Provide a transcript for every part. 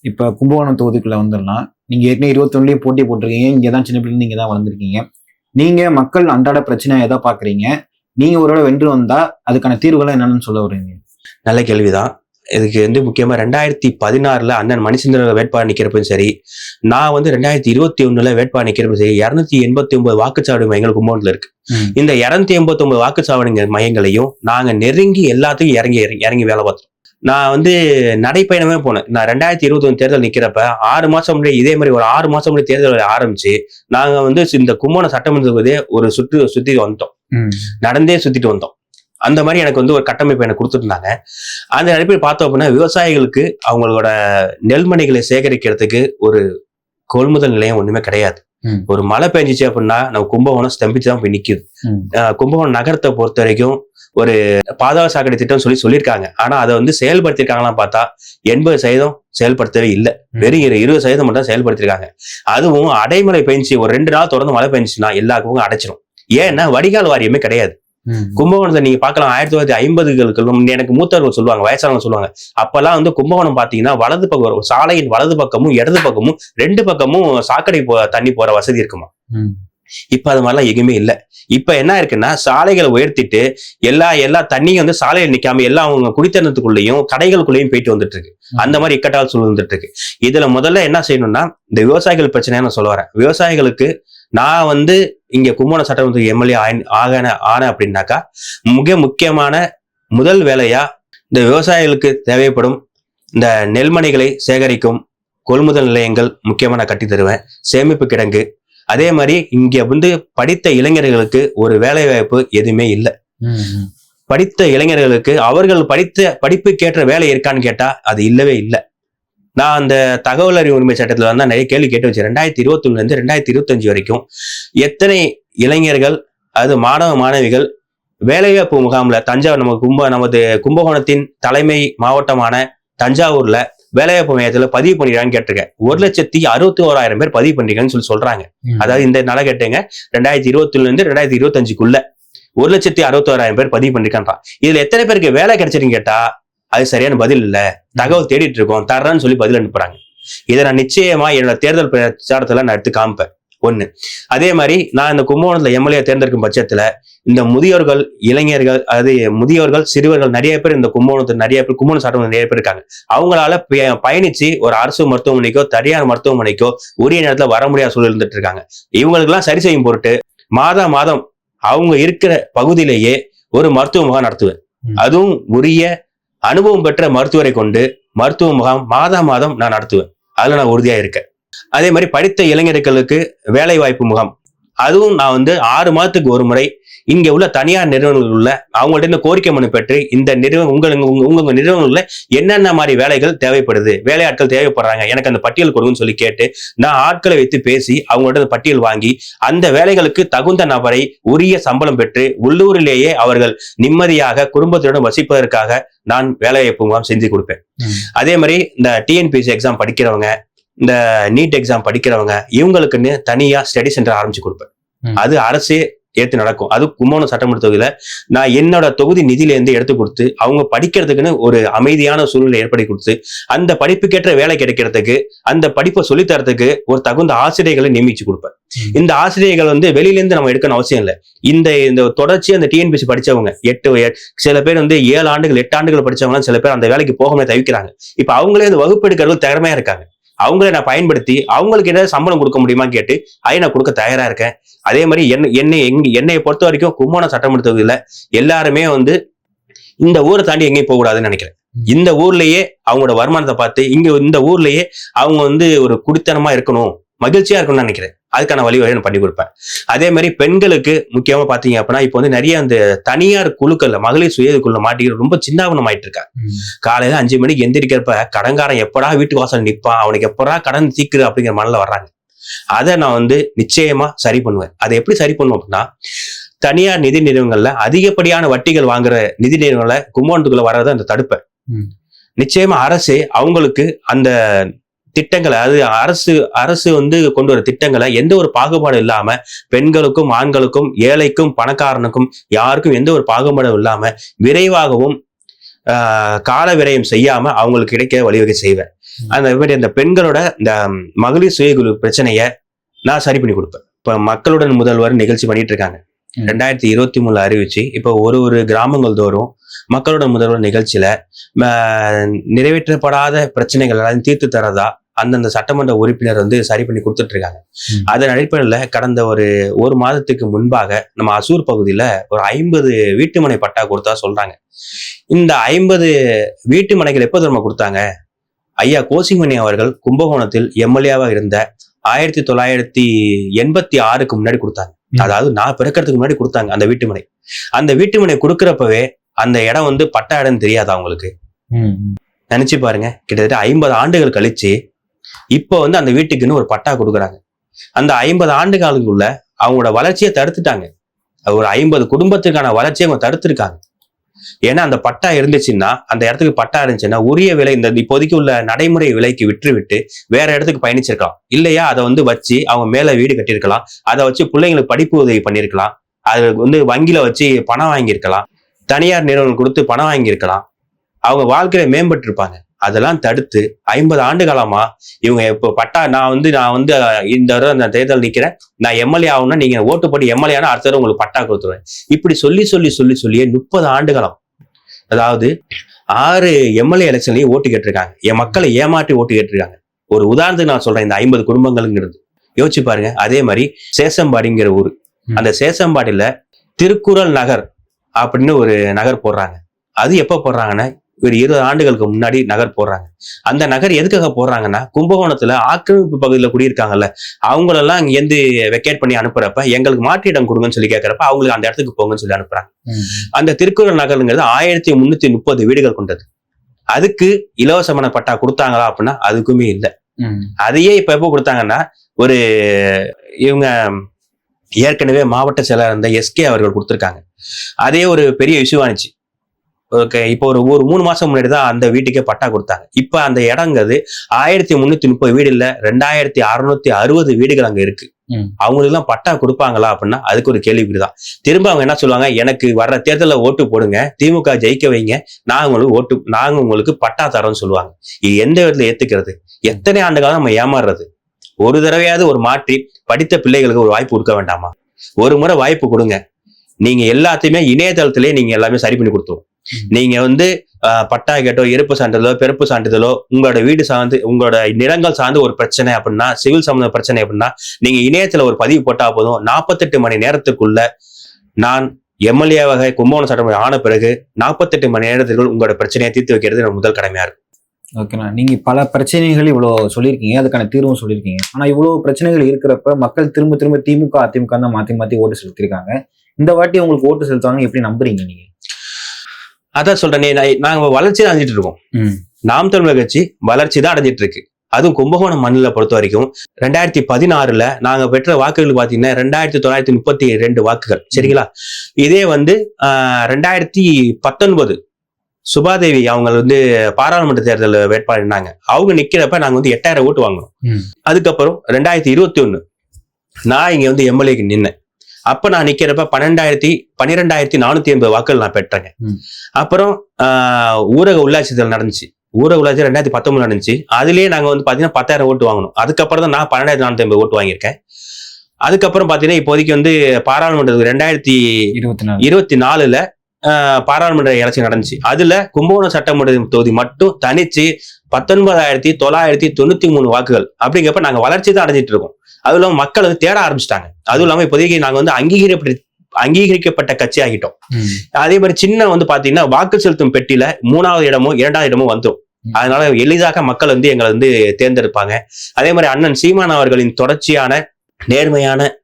இப்போ கும்பகோணம் தொகுதிக்குள்ள வந்துடலாம். நீங்க ஏற்கனவே இருபத்தொன்னுலயே போட்டி போட்டிருக்கீங்க. இங்கே தான் சின்ன பிள்ளைங்க இங்கே தான் வளர்ந்துருக்கீங்க. நீங்க மக்கள் அன்றாட பிரச்சனை எதை பாக்குறீங்க? நீங்க ஒருவேளை வென்று வந்தா அதுக்கான தீர்வுகளை என்னன்னு சொல்ல வருவீங்க நல்ல கேள்விதான். இதுக்கு வந்து முக்கியமா ரெண்டாயிரத்தி பதினாறுல அண்ணன் மணிச்சந்திர வேட்பாளர் நிக்கிறப்பவும் சரி நான் வந்து ரெண்டாயிரத்தி இருபத்தி ஒண்ணுல வேட்பாளர் நிக்கிறப்பவும் சரி இருநூத்தி எண்பத்தி ஒன்பது வாக்குச்சாவடி மையங்கள் கும்பகோணத்துல இருக்கு. இந்த இருநூத்தி எண்பத்தி ஒன்பது வாக்குச்சாவடி மையங்களையும் நாங்க நெருங்கி எல்லாத்துக்கும் இறங்கி இறங்கி- இறங்கி வேலை பார்த்தோம். நான் வந்து நடைப்பயணமே போனேன். நான் ரெண்டாயிரத்தி இருபத்தி ஒன்று தேர்தல் நிக்கிறப்ப ஆறு மாசம் முன்னாடி இதே மாதிரி ஒரு ஆறு மாசம் முன்னாடி தேர்தல் ஆரம்பிச்சு நாங்க வந்து இந்த கும்பகோணம் சட்டமன்ற தொகுதியை ஒரு சுற்று சுத்தி வந்தோம் நடந்தே சுத்திட்டு வந்தோம். அந்த மாதிரி எனக்கு வந்து ஒரு கட்டமைப்பு எனக்கு கொடுத்துருந்தாங்க. அந்த அடிப்படையில் பார்த்தோம் அப்படின்னா விவசாயிகளுக்கு அவங்களோட நெல்மணிகளை சேகரிக்கிறதுக்கு ஒரு கொள்முதல் நிலையம் ஒண்ணுமே கிடையாது. ஒரு மழை பெஞ்சிச்சு அப்படின்னா நம்ம கும்பகோணம் ஸ்தம்பிச்சு தான் போய். அஹ் கும்பகோணம் நகரத்தை பொறுத்த வரைக்கும் ஒரு பாதாள சாக்கடை திட்டம் சொல்லி சொல்லியிருக்காங்க. ஆனா அதை வந்து செயல்படுத்திருக்காங்களாம் பார்த்தா எண்பது சதவீதம் செயல்படுத்தவே இல்லை. வெறும் இரு- இருபது சதவீதம் மட்டும் தான் செயல்படுத்திருக்காங்க அதுவும் அடைமழை பெஞ்சு ஒரு ரெண்டு நாள் தொடர்ந்து மழை பெஞ்சுச்சுன்னா எல்லா பக்கமும் அடைச்சிரும். ஏன்னா வடிகால் வாரியமே கிடையாது. கும்பகோணத்தை நீங்க பார்க்கலாம் ஆயிரத்தி தொள்ளாயிரத்தி ஐம்பதுகளுக்கு எனக்கு மூத்தவர்கள் சொல்லுவாங்க வயசானவங்க சொல்லுவாங்க. அப்பெல்லாம் வந்து கும்பகோணம் பாத்தீங்கன்னா வலது பக்கம். சாலையின் வலது பக்கமும் இடது பக்கமும் ரெண்டு பக்கமும் சாக்கடை போ தண்ணி போற வசதி இருக்குமா? இப்ப அது மாதிரிலாம் எதுவுமே இல்ல. இப்ப என்ன இருக்குன்னா சாலைகளை உயர்த்திட்டு எல்லா எல்லா தண்ணியும் வந்து சாலையில நிக்காம எல்லாம் அவங்க குடித்தனத்துக்குள்ளேயும் கடைகளுக்குள்ளேயும் போயிட்டு வந்துட்டு இருக்கு அந்த மாதிரி இக்கட்டால் வந்துட்டு இருக்கு இதுல முதல்ல என்ன செய்யணும்னா இந்த விவசாயிகள் பிரச்சனையை நான் சொல்ல வரேன். விவசாயிகளுக்கு நான் வந்து இங்க கும்பகோணம் சட்டமன்ற எம்எல்ஏ ஆகன ஆன அப்படின்னாக்கா மிக முக்கியமான முதல் வேலையா இந்த விவசாயிகளுக்கு தேவைப்படும் இந்த நெல்மணிகளை சேகரிக்கும் கொள்முதல் நிலையங்கள் முக்கியமா நான் கட்டி தருவேன் சேமிப்பு கிடங்கு அதே மாதிரி இங்க வந்து படித்த இளைஞர்களுக்கு ஒரு வேலை வாய்ப்பு எதுவுமே இல்லை. படித்த இளைஞர்களுக்கு அவர்கள் படித்த படிப்புக்கேற்ற வேலை இருக்கான்னு கேட்டா அது இல்லவே இல்லை. நான் அந்த தகவல் அறிவு உரிமை சட்டத்துல வந்து நிறைய கேள்வி கேட்டு வச்சேன் ரெண்டாயிரத்தி இருபத்தொன்னுல இருந்து ரெண்டாயிரத்தி இருபத்தஞ்சு வரைக்கும் எத்தனை இளைஞர்கள் அது மாணவ மாணவிகள் வேலைவாய்ப்பு முகாம்ல தஞ்சாவூர் நம்ம கும்ப நமது கும்பகோணத்தின் தலைமை மாவட்டமான தஞ்சாவூர்ல வேலைவாய்ப்பு மையத்துல பதிவு பண்ணிடுறான்னு கேட்டிருக்கேன். ஒரு லட்சத்தி அறுபத்தி ஓராயிரம் பேர் பதிவு பண்ணிருக்காங்கன்னு சொல்லி சொல்றாங்க. அதாவது இந்த நல கேட்டுங்க ரெண்டாயிரத்தி இருபத்தில இருந்து ரெண்டாயிரத்தி இருபத்தஞ்சுக்குள்ள ஒரு லட்சத்தி அறுபத்தோராயிரம் பேர் பதிவு பண்ணிருக்கான்றான் இதுல எத்தனை பேருக்கு வேலை கிடைச்சிருன்னு கேட்டா அது சரியான பதில் இல்ல. தகவல் தேடிட்டு இருக்கோம் தர்றேன்னு சொல்லி பதில் அனுப்புறாங்க. இதை நான் நிச்சயமா என்னோட தேர்தல் பிரச்சாரத்துல நான் எடுத்து காமிப்பேன். ஒண்ணு. அதே மாதிரி நான் இந்த கும்பகோணத்துல எம்எல்ஏ தேர்ந்தெடுக்கும் பட்சத்துல இந்த முதியோர்கள் இளைஞர்கள் அது முதியோர்கள் சிறுவர்கள் நிறைய பேர் இந்த கும்பகோணத்துல நிறைய பேர் கும்பகோணம் சட்டம் நிறைய பேர் இருக்காங்க. அவங்களால பய- பயணிச்சு ஒரு அரசு மருத்துவமனைக்கோ தனியார் மருத்துவமனைக்கோ உரிய நேரத்துல வர முடியாத சூழல் இருந்துட்டு இருக்காங்க. இவங்களுக்கெல்லாம் சரி செய்யும் பொருட்டு மாதா மாதம் அவங்க இருக்கிற பகுதியிலேயே ஒரு மருத்துவ முகாம் நடத்துவேன். அதுவும் உரிய அனுபவம் பெற்ற மருத்துவரை கொண்டு மருத்துவ முகாம் மாதா மாதம் நான் நடத்துவேன். அதுல நான் உறுதியா இருக்கேன். அதே மாதிரி படித்த இளைஞர்களுக்கு வேலை வாய்ப்பு முகாம் அதுவும் நான் வந்து ஆறு மாதத்துக்கு ஒரு முறை இங்க உள்ள தனியார் நிறுவனங்கள் உள்ள அவங்கள்ட்ட இருந்து கோரிக்கை மனு பெற்று இந்த நிறுவனம் உங்க உங்க- நிறுவனங்கள்ல என்னென்ன மாதிரி வேலைகள் தேவைப்படுது வேலையாட்கள் தேவைப்படுறாங்க எனக்கு அந்த பட்டியல் கொடுங்கன்னு சொல்லி கேட்டு நான் ஆட்களை வைத்து பேசி அவங்கள்ட்ட அந்த பட்டியல் வாங்கி அந்த வேலைகளுக்கு தகுந்த நபரை உரிய சம்பளம் பெற்று உள்ளூரிலேயே அவர்கள் நிம்மதியாக குடும்பத்துடன் வசிப்பதற்காக நான் வேலைவாய்ப்பு முகாம் செஞ்சு கொடுப்பேன். அதே மாதிரி இந்த டிஎன்பிசி எக்ஸாம் படிக்கிறவங்க இந்த நீட் எக்ஸாம் படிக்கிறவங்க இவங்களுக்குன்னு தனியா ஸ்டடி சென்டர் ஆரம்பிச்சு கொடுப்பேன். அது அரசே ஏத்து நடக்கும். அது கும்போணம் சட்டமன்ற தொகுதியில நான் என்னோட தொகுதி நிதியில இருந்து எடுத்து கொடுத்து அவங்க படிக்கிறதுக்குன்னு ஒரு அமைதியான சூழ்நிலை ஏற்படுத்தி கொடுத்து அந்த படிப்புக்கேற்ற வேலை கிடைக்கிறதுக்கு அந்த படிப்பை சொல்லித் தரத்துக்கு ஒரு தகுந்த ஆசிரியர்களை நியமிச்சு கொடுப்பேன். இந்த ஆசிரியர்கள் வந்து வெளியில இருந்து நம்ம எடுக்கணும் அவசியம் இல்லை. இந்த இந்த தொடர்ச்சி அந்த டிஎன்பிசி படிச்சவங்க எட்டு சில பேர் வந்து ஏழு ஆண்டுகள் எட்டு ஆண்டுகள் படிச்சவங்க சில பேர் அந்த வேலைக்கு போகாம தவிக்கிறாங்க. இப்ப அவங்களே அந்த வகுப்பு எடுக்கிறது திறமையா இருக்காங்க. அவங்களே நான் பயன்படுத்தி அவங்களுக்கு ஏதாவது சம்பளம் கொடுக்க முடியுமா கேட்டு அதை நான் கொடுக்க தயாரா இருக்கேன். அதே மாதிரி என்ன என்னை எங்க என்னைய பொறுத்த வரைக்கும் கும்போணம் சட்டமன்ற தொகுதியில எல்லாருமே வந்து இந்த ஊரை தாண்டி எங்கேயும் போக கூடாதுன்னு நினைக்கிறேன் இந்த ஊர்லயே அவங்களோட வருமானத்தை பார்த்து இங்க இந்த ஊர்லயே அவங்க வந்து ஒரு குடித்தனமா இருக்கணும் மகிழ்ச்சியா இருக்கணும்னு நினைக்கிறேன். அதுக்கான வழிவகை நான் பண்ணி கொடுப்பேன். அதே மாதிரி பெண்களுக்கு முக்கியமா பாத்தீங்க அப்படின்னா இப்போ வந்து நிறைய அந்த தனியார் குழுக்கள்ல மகளிர் சுயதுக்குள்ள மாட்டிக்கிற ரொம்ப சின்னாபனம் ஆயிட்டு இருக்காங்க காலையில அஞ்சு மணிக்கு எந்திரிக்கிறப்ப கடன்காரன் எப்படா வீட்டு வாசல் நிப்பான் அவனுக்கு எப்படா கடன் தீக்குது அப்படிங்கிற மனநில வர்றாங்க. அதை நான் வந்து நிச்சயமா சரி பண்ணுவேன். அதை எப்படி சரி பண்ணுவோம் அப்படின்னா தனியார் நிதி நிறுவனங்கள்ல அதிகப்படியான வட்டிகள் வாங்குற நிதி நிறுவனங்களை கும்பகோணத்துக்குள்ள வர்றதை அந்த தடுப்பேன். நிச்சயமா அரசு அவங்களுக்கு அந்த திட்டங்களை அது அரசு அரசு வந்து கொண்டு வர திட்டங்களை எந்த ஒரு பாகுபாடும் இல்லாம பெண்களுக்கும் ஆண்களுக்கும் ஏழைக்கும் பணக்காரனுக்கும் யாருக்கும் எந்த ஒரு பாகுபாடும் இல்லாம விரைவாகவும் கால விரயம் செய்யாம அவங்களுக்கு கிடைக்க வழிவகை செய்வேன். அந்த மாதிரி அந்த பெண்களோட இந்த மகளிர் சுயகுழு பிரச்சனைய நான் சரி பண்ணி கொடுப்பேன். இப்ப மக்களுடன் முதல்வர் நிகழ்ச்சி பண்ணிட்டு இருக்காங்க. ரெண்டாயிரத்தி இருபத்தி மூணுல அறிவிச்சு இப்போ ஒரு ஒரு கிராமங்கள் தோறும் மக்களுடன் முதல்வர் நிகழ்ச்சியில நிறைவேற்றப்படாத பிரச்சனைகள் எல்லாம் தீர்த்து தரதா அந்தந்த சட்டமன்ற உறுப்பினர் வந்து சரி பண்ணி கொடுத்துட்டு இருக்காங்க. அதன் அடிப்படையில் கடந்த ஒரு ஒரு மாதத்துக்கு முன்பாக நம்ம அசூர் பகுதியில ஒரு ஐம்பது வீட்டுமனை பட்டா கொடுத்தா சொல்றாங்க இந்த ஐம்பது வீட்டு மனைகள் எப்போ தெரியுமா கொடுத்தாங்க ஐயா கோசிமணி அவர்கள் கும்பகோணத்தில் எம்எல்ஏவா இருந்த ஆயிரத்தி தொள்ளாயிரத்தி எண்பத்தி ஆறுக்கு முன்னாடி கொடுத்தாங்க. அதாவது நான் பிறக்கிறதுக்கு முன்னாடி கொடுத்தாங்க அந்த வீட்டுமனை. அந்த வீட்டுமனை கொடுக்கறப்பவே அந்த இடம் வந்து பட்டா இடம் தெரியாது அவங்களுக்கு. நினைச்சு பாருங்க. கிட்டத்தட்ட ஐம்பது ஆண்டுகள் கழிச்சு இப்போ வந்து அந்த வீட்டுக்குன்னு ஒரு பட்டா கொடுக்குறாங்க. அந்த ஐம்பது ஆண்டு காலத்துக்குள்ள அவங்களோட வளர்ச்சியை தடுத்துட்டாங்க. ஒரு ஐம்பது குடும்பத்துக்கான வளர்ச்சியை அவங்க தடுத்துருக்காங்க. ஏன்னா அந்த பட்டா இருந்துச்சுன்னா அந்த இடத்துக்கு பட்டா இருந்துச்சுன்னா உரிய விலை இந்த இப்போதைக்கு உள்ள நடைமுறை விலைக்கு விற்று விட்டு வேற இடத்துக்கு பயணிச்சிருக்கலாம். இல்லையா? அதை வந்து வச்சு அவங்க மேல வீடு கட்டியிருக்கலாம். அதை வச்சு பிள்ளைங்களுக்கு படிப்பு உதவி பண்ணியிருக்கலாம். அது வந்து வங்கியில வச்சு பணம் வாங்கியிருக்கலாம். தனியார் நிறுவனம் கொடுத்து பணம் வாங்கியிருக்கலாம். அவங்க வாழ்க்கையில மேம்பட்டு இருப்பாங்க அதெல்லாம் தடுத்து ஐம்பது ஆண்டு காலமா இவங்க இப்போ பட்டா நான் வந்து நான் வந்து இந்த தடவை அந்த தேர்தல் நிக்கிறேன். நான் எம்எல்ஏ ஆகணும்னா நீங்க ஓட்டு போட்டு எம்எல்ஏ ஆனா அடுத்த உங்களுக்கு பட்டா கொடுத்துருவேன். இப்படி சொல்லி சொல்லி சொல்லி சொல்லியே முப்பது ஆண்டு காலம். அதாவது ஆறு எம்எல்ஏ எலெக்ஷன்லயும் ஓட்டு கேட்டிருக்காங்க. என் மக்களை ஏமாற்றி ஓட்டு கேட்டிருக்காங்க. ஒரு உதாரணத்துக்கு நான் சொல்றேன் இந்த ஐம்பது குடும்பங்கள்ங்கிறது. யோசிச்சு பாருங்க அதே மாதிரி சேசம்பாடிங்கிற ஊர். அந்த சேசம்பாடியில திருக்குறள் நகர் அப்படின்னு ஒரு நகர் போடுறாங்க. அது எப்ப போடுறாங்கன்னா ஒரு இருபது ஆண்டுகளுக்கு முன்னாடி நகர் போடுறாங்க. அந்த நகர் எதுக்காக போடுறாங்கன்னா கும்பகோணத்துல ஆக்கிரமிப்பு பகுதியில் குடியிருக்காங்கல்ல அவங்களெல்லாம் இங்கேருந்து வெக்கேட் பண்ணி அனுப்புறப்ப எங்களுக்கு மாற்று இடம் கொடுங்கன்னு சொல்லி கேட்கறப்ப அவங்களுக்கு அந்த இடத்துக்கு போங்கன்னு சொல்லி அனுப்புறாங்க. அந்த திருக்குறள் நகருங்கிறது ஆயிரத்தி முன்னூத்தி முப்பது வீடுகள் கொண்டது. அதுக்கு இலவசமான பட்டா கொடுத்தாங்களா அப்படின்னா அதுக்குமே இல்லை. அதையே இப்ப எப்போ கொடுத்தாங்கன்னா ஒரு இவங்க ஏற்கனவே மாவட்ட செயலர் இருந்த எஸ்கே அவர்கள் கொடுத்துருக்காங்க. அதே ஒரு பெரிய இஷ்யூ ஆனிச்சு. இப்போ ஒரு ஒரு மூணு மாசம் முன்னாடி தான் அந்த வீட்டுக்கே பட்டா கொடுத்தாங்க. இப்ப அந்த இடங்கிறது ஆயிரத்தி முன்னூத்தி முப்பது வீடு இல்ல ரெண்டாயிரத்தி அறுநூத்தி அறுபது வீடுகள் அங்க இருக்கு. அவங்களுக்கு எல்லாம் பட்டா கொடுப்பாங்களா அப்படின்னா அதுக்கு ஒரு கேள்விக்குறிதான். திரும்ப அவங்க என்ன சொல்லுவாங்க எனக்கு வர்ற தேர்தலில் ஓட்டு போடுங்க திமுக ஜெயிக்க வைங்க நான் உங்களுக்கு ஓட்டு நாங்க உங்களுக்கு பட்டா தரோம்னு சொல்லுவாங்க. இது எந்த விதத்துல ஏத்துக்கிறது? எத்தனை ஆண்டு காலம் நம்ம ஏமாறுறது? ஒரு தடவையாவது ஒரு மாற்றி படித்த பிள்ளைகளுக்கு ஒரு வாய்ப்பு கொடுக்க வேண்டாமா? ஒரு முறை வாய்ப்பு கொடுங்க. நீங்க எல்லாத்தையுமே இணையதளத்திலே நீங்க எல்லாமே சரி பண்ணி கொடுத்துருவோம். நீங்க வந்து பட்டா கேட்டோ இறப்பு சான்றிதழோ பிறப்பு சான்றிதழோ உங்களோட வீடு சார்ந்து உங்களோட நிலங்கள் சார்ந்து ஒரு பிரச்சனை அப்படின்னா சிவில் சம்பந்த பிரச்சனை அப்படின்னா நீங்க இணையத்துல ஒரு பதிவு போட்டா போதும். நாற்பத்தெட்டு மணி நேரத்துக்குள்ள நான் எம்எல்ஏவாக கும்பகோணம் சட்டமன்ற ஆன பிறகு நாற்பத்தெட்டு மணி நேரத்திற்குள் உங்களோட பிரச்சனையை தீர்த்து வைக்கிறது என்னோட முதல் கடமையா இருக்கும் ஓகேண்ணா. நீங்க பல பிரச்சனைகள் இவ்வளோ சொல்லியிருக்கீங்க. அதுக்கான தீர்வும் சொல்லியிருக்கீங்க. ஆனா இவ்வளவு பிரச்சனைகள் இருக்கிறப்ப மக்கள் திரும்ப திரும்ப திமுக அதிமுக தான் மாத்தி மாத்தி ஓட்டு செலுத்திருக்காங்க இந்த வாட்டி உங்களுக்கு ஓட்டு செலுத்துவாங்க எப்படி நம்புறீங்க நீங்க? அதான் சொல்றேனே நாங்க வளர்ச்சி தான் அடைஞ்சிட்டு இருக்கோம். நாம் தமிழர் கட்சி வளர்ச்சி தான் அடைஞ்சிட்டு இருக்கு. அதுவும் கும்பகோணம் மண்ணில பொறுத்த வரைக்கும் ரெண்டாயிரத்தி பதினாறுல நாங்க பெற்ற வாக்குகள் பாத்தீங்கன்னா ரெண்டாயிரத்தி தொள்ளாயிரத்தி முப்பத்தி ரெண்டு வாக்குகள். சரிங்களா? இதே வந்து ரெண்டாயிரத்தி பத்தொன்பது சுபாதேவி அவங்க வந்து பாராளுமன்ற தேர்தல் வேட்பாளர் இருந்தாங்க. அவங்க நிக்கிறப்ப நாங்க வந்து எட்டாயிரம் ஓட்டு வாங்கினோம். ம். அதுக்கப்புறம் ரெண்டாயிரத்தி இருபத்தி ஒண்ணு நான் இங்க வந்து எம்எல்ஏக்கு நின்னேன். அப்ப நான் நிக்கிறப்ப பன்னெண்டாயிரத்தி பன்னிரெண்டாயிரத்தி நானூத்தி எண்பது வாக்குகள் நான் பெற்றேங்க. அப்புறம் ஊரக உள்ளாட்சி தேர்தல் நடந்துச்சு. ஊரக உள்ளாட்சி ரெண்டாயிரத்தி பத்தொன்பது நடந்துச்சு. அதுலயே நாங்க வந்து பாத்தீங்கன்னா பத்தாயிரம் ஓட்டு வாங்கணும் அதுக்கப்புறம் தான் நான் பன்னெண்டாயிரத்தி நானூத்தி ஐம்பது ஓட்டு வாங்கியிருக்கேன். அதுக்கப்புறம் பாத்தீங்கன்னா இப்போதைக்கு வந்து பாராளுமன்றத்துக்கு ரெண்டாயிரத்தி இருபத்தி நாலு. இருபத்தி நாலுல பாராளுமன்ற எலெக்ஷன் நடந்துச்சு. அதுல கும்பகோணம் சட்டமன்ற தொகுதி மட்டும் தனிச்சு பத்தொன்பதாயிரத்தி தொள்ளாயிரத்தி தொண்ணூத்தி மூணு வாக்குகள் அப்படிங்கிறப்ப நாங்க வளர்ச்சி தான் அடைஞ்சிட்டு இருக்கோம். அதுவும் இல்லாம மக்கள் வந்து தேட ஆரம்பிச்சிட்டாங்க. அதுவும் இல்லாம இப்போதைக்கு நாங்க வந்து அங்கீகரிக்கப்பட்ட அங்கீகரிக்கப்பட்ட கட்சி ஆகிட்டோம். அதே மாதிரி சின்ன வந்து பாத்தீங்கன்னா வாக்கு செலுத்தும் பெட்டியில மூணாவது இடமும் இரண்டாவது இடமும் வந்துரும். ம். அதனால எளிதாக மக்கள் வந்து எங்களை வந்து தேர்ந்தெடுப்பாங்க. அதே மாதிரி அண்ணன் சீமான் அவர்களின் தொடர்ச்சியான நேர்மையான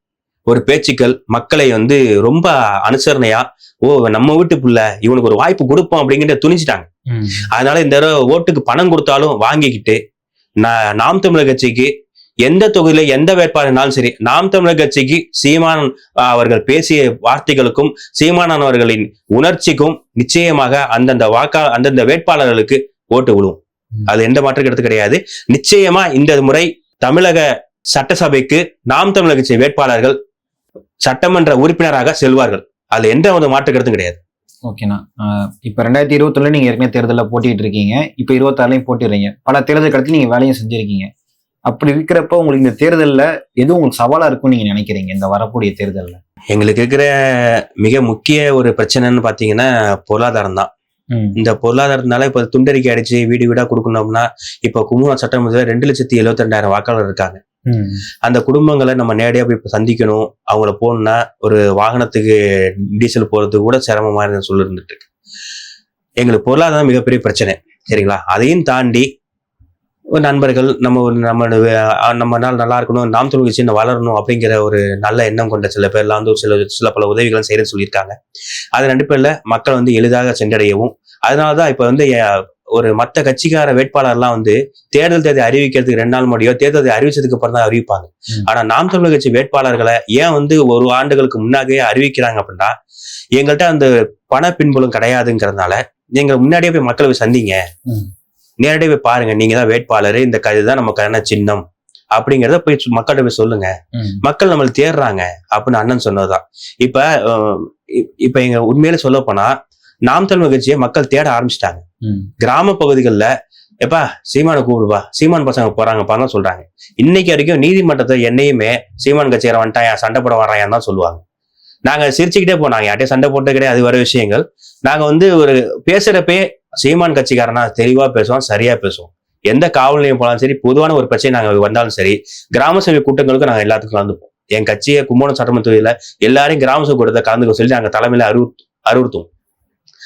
ஒரு பேச்சுக்கள் மக்களை வந்து ரொம்ப அனுசரணையா ஓ நம்ம வீட்டு புள்ள இவனுக்கு ஒரு வாய்ப்பு கொடுப்போம் அப்படிங்கிற துணிச்சிட்டாங்க. அதனால இந்த தடவை ஓட்டுக்கு பணம் கொடுத்தாலும் வாங்கிக்கிட்டு நான் நாம் தமிழர் கட்சிக்கு எந்த தொகுதியில எந்த வேட்பாளர்னாலும் சரி நாம் தமிழர் கட்சிக்கு சீமான் அவர்கள் பேசிய வார்த்தைகளுக்கும் சீமானன் அவர்களின் உணர்ச்சிக்கும் நிச்சயமாக அந்தந்த வாக்கா அந்தந்த வேட்பாளர்களுக்கு ஓட்டு விழுவும். அது எந்த மாற்று கருத்து கிடையாது நிச்சயமா இந்த முறை தமிழக சட்டசபைக்கு நாம் தமிழர் கட்சி வேட்பாளர்கள் சட்டமன்ற உறுப்பினராக செல்வார்கள். அதுல எந்த ஒரு மாற்று கருத்தும் கிடையாது. ஓகேண்ணா இப்ப ரெண்டாயிரத்தி இருபத்தொன்னுல நீங்க ஏற்கனவே தேர்தலில் போட்டிட்டு இருக்கீங்க. இப்ப இருபத்தாறுலையும் போட்டிடுறீங்க. பல தேர்தல் கடத்தி நீங்க வேலையும் செஞ்சிருக்கீங்க. அப்படி இருக்கிறப்ப உங்களுக்கு இந்த தேர்தலில் எது உங்களுக்கு சவாலா இருக்கும்னு நீங்க நினைக்கிறீங்க இந்த வரக்கூடிய தேர்தலில்? எங்களுக்கு இருக்கிற மிக முக்கிய ஒரு பிரச்சனைன்னு பாத்தீங்கன்னா பொருளாதாரம் தான். இந்த பொருளாதாரத்தினால இப்ப துண்டறிக்கை அடிச்சு வீடு வீடா கொடுக்கணும்னா இப்ப கும்பகோணம் சட்டமன்றத்தில் ரெண்டு லட்சத்தி எழுபத்தி ரெண்டாயிரம் வாக்காளர் இருக்காங்க. அந்த குடும்பங்களை நம்ம நேரடியாக போய் சந்திக்கணும். அவங்கள போகணும்னா ஒரு வாகனத்துக்கு டீசல் போகிறதுக்கு கூட சிரமமா இருந்து சொல்லிருந்துட்டு இருக்கு. எங்களுக்கு பொருளாதாரம் மிகப்பெரிய பிரச்சனை சரிங்களா? அதையும் தாண்டி ஒரு நண்பர்கள் நம்ம ஒரு நம்ம நம்ம நாள் நல்லா இருக்கணும் நாம் தொழில் வச்சு வளரணும் அப்படிங்கிற ஒரு நல்ல எண்ணம் கொண்ட சில பேர்லாம் வந்து ஒரு சில சில பல உதவிகளும் செய்யறேன்னு சொல்லியிருக்காங்க. அதன் அடிப்படையில் மக்கள் வந்து எளிதாக சென்றடையவும் அதனாலதான் இப்ப வந்து ஒரு மற்ற கட்சிக்கார வேட்பாளர்லாம் வந்து தேர்தல் தேதி அறிவிக்கிறதுக்கு ரெண்டு நாள் முடியும் தேர்தல் தேதி அறிவிச்சதுக்கு அப்புறம் தான் அறிவிப்பாங்க. ஆனா நாம் தமிழர் கட்சி வேட்பாளர்களை ஏன் வந்து ஒரு ஆண்டுகளுக்கு முன்னாடியே அறிவிக்கிறாங்க அப்படின்னா எங்கள்கிட்ட அந்த பண பின்புலம் கிடையாதுங்கிறதுனால நீங்க முன்னாடியே போய் மக்களை போய் சந்திங்க. நேரடியாக போய் பாருங்க நீங்க தான் வேட்பாளர் இந்த இதுதான் நமக்கான சின்னம் அப்படிங்கிறத போய் மக்கள்கிட்ட போய் சொல்லுங்க. மக்கள் நம்மளை தேடுறாங்க அப்படின்னு அண்ணன் சொன்னதுதான். இப்ப இப்ப எங்க உண்மையில சொல்ல போனா நாம் தமிழர் கட்சியை மக்கள் தேட ஆரம்பிச்சிட்டாங்க. கிராம பகுதிகளில் எப்பா சீமானை கூப்பிடுப்பா சீமான் பசங்க போறாங்கப்பான்னு சொல்றாங்க. இன்னைக்கு வரைக்கும் நீதிமன்றத்தை என்னையுமே சீமான் கட்சியார வந்துட்டான் சண்டை போட வராயான்னு தான் சொல்லுவாங்க. நாங்க சிரிச்சுக்கிட்டே போனாங்க யார்ட்டையும் சண்டை போட்டு கிடையாது அது வர விஷயங்கள். நாங்க வந்து ஒரு பேசுறப்பே சீமான் கட்சிக்காரனா தெளிவா பேசுவோம் சரியா பேசுவோம் எந்த காவல் நிலையம் போனாலும் சரி பொதுவான ஒரு பிரச்சனை நாங்க வந்தாலும் சரி கிராம சபை கூட்டங்களுக்கு நாங்க எல்லாத்துக்கும் கலந்துப்போம். என் கட்சியை கும்போணம் சட்டமன்ற தொகுதியில எல்லாரையும் கிராம சபை கூட்டத்தை கலந்துக்க சொல்லி நாங்க தலைமையில அறிவு அறிவுறுத்துவோம்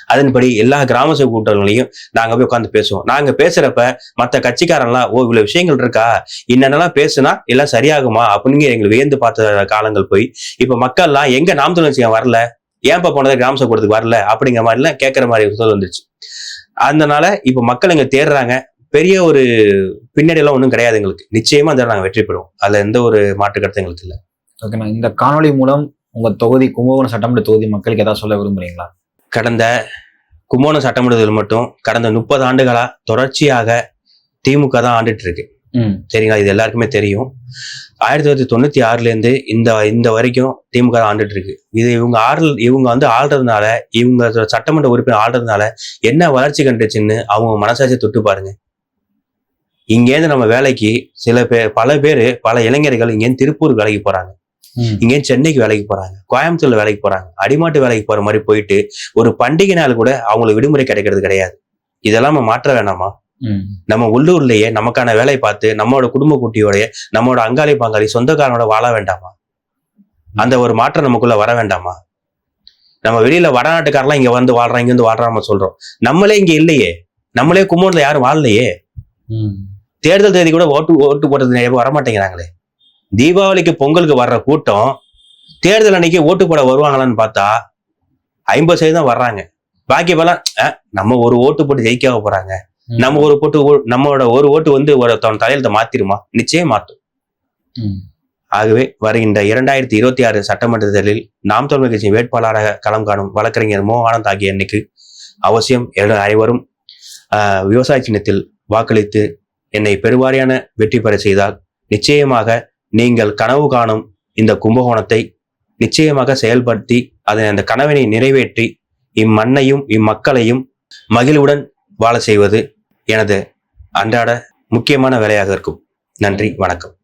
அதன்படி எல்லா கிராம சபை கூட்டங்களையும் நாங்க போய் உட்காந்து பேசுவோம். நாங்க பேசுறப்ப மற்ற கட்சிக்காரன்லாம் ஓ இவ்வளவு விஷயங்கள் இருக்கா? என்னென்னலாம் பேசுனா எல்லாம் சரியாகுமா? அப்படின்னு எங்களை வியந்து பார்த்த காலங்கள் போய் இப்ப மக்கள்லாம் எங்க நாம் தமிழ் வரல? ஏன்பா போனது கிராம சபை கூட்டத்துக்கு வரல? அப்படிங்கிற மாதிரிலாம் கேட்கற மாதிரி சூழல் வந்துச்சு அதனால இப்ப மக்கள் எங்க தேடுறாங்க பெரிய ஒரு பின்னாடி எல்லாம் ஒன்றும் கிடையாது எங்களுக்கு. நிச்சயமா அந்த நாங்க வெற்றி பெறுவோம். அதுல எந்த ஒரு மாற்று கருத்து எங்களுக்கு இல்லை. ஓகேண்ணா இந்த காணொளி மூலம் உங்க தொகுதி கும்பகோணம் சட்டமன்ற தொகுதி மக்களுக்கு ஏதாவது சொல்ல விரும்புறீங்களா? கடந்த கும்போணம் சட்டமன்றத்தில் மட்டும் கடந்த முப்பது ஆண்டுகளா தொடர்ச்சியாக திமுக தான் ஆண்டுட்டு இருக்கு சரிங்களா? இது எல்லாருக்குமே தெரியும். ஆயிரத்தி தொள்ளாயிரத்தி தொண்ணூத்தி ஆறுல இருந்து இந்த இந்த வரைக்கும் திமுக தான் ஆண்டுட்டு இருக்கு இது இவங்க ஆள் இவங்க வந்து ஆள்றதுனால இவங்க சட்டமன்ற உறுப்பினர் ஆள்றதுனால என்ன வளர்ச்சி கண்டுச்சுன்னு அவங்க மனசாட்சியை தொட்டு பாருங்க. இங்கேருந்து நம்ம வேலைக்கு சில பேர் பல பேர் பல இளைஞர்கள் இங்கேருந்து திருப்பூர் வேலைக்கு போறாங்க. இங்கேருந்து சென்னைக்கு வேலைக்கு போறாங்க. கோயம்புத்தூர்ல வேலைக்கு போறாங்க. அடிமாட்டு வேலைக்கு போற மாதிரி போயிட்டு ஒரு பண்டிகை நாள் கூட அவங்களுக்கு விடுமுறை கிடைக்கிறது கிடையாது. இதெல்லாம் நம்ம மாற்ற வேணாமா? நம்ம உள்ளூர்லயே நமக்கான வேலையை பார்த்து நம்மளோட குடும்ப குட்டியோடைய நம்மளோட அங்காளி பங்காளி சொந்தக்காரனோட வாழ வேண்டாமா? அந்த ஒரு மாற்றம் நமக்குள்ள வர வேண்டாமா? நம்ம வெளியில வடநாட்டுக்காரெல்லாம் இங்க வந்து வாழ்றாங்க இங்க வந்து வாழ்றாம சொல்றோம். நம்மளே இங்க இல்லையே. நம்மளே கும்போணத்துல யாரும் வாழலையே. தேர்தல் தேதி கூட ஓட்டு ஓட்டு போடுறது நிறைய பேர் வரமாட்டேங்கிறாங்களே. தீபாவளிக்கு பொங்கலுக்கு வர்ற கூட்டம் தேர்தல் அன்னைக்கு ஓட்டு போட வருவாங்களான்னு பார்த்தா ஐம்பது சதவீதம் வர்றாங்க. பாக்கி பேர்லாம் "அஹ், நம்ம ஒரு ஓட்டு போட்டு ஜெயிக்காக போறாங்க. நம்ம ஒரு போட்டு நம்மளோட ஒரு ஓட்டு வந்து ஒருத்தவன் தலையில மாத்திருமா? நிச்சயம் மாத்தும். ஆகவே வருகின்ற இரண்டாயிரத்தி இருபத்தி ஆறு சட்டமன்ற தேர்தலில் நாம் தமிழர் கட்சி வேட்பாளராக களம் காணும் வழக்கறிஞர் மோ ஆனந்த் ஆகிய எண்ணிக்கு அவசியம் அனைவரும் விவசாய சின்னத்தில் வாக்களித்து என்னை பெருவாரியான வெற்றி பெற செய்தால் நிச்சயமாக நீங்கள் கனவு காணும் இந்த கும்பகோணத்தை நிச்சயமாக செயல்படுத்தி அதன் அந்த கனவினை நிறைவேற்றி இம்மண்ணையும் இம்மக்களையும் மகிழ்வுடன் வாழ செய்வது எனது அன்றாட முக்கியமான வேலையாக இருக்கும். நன்றி வணக்கம்.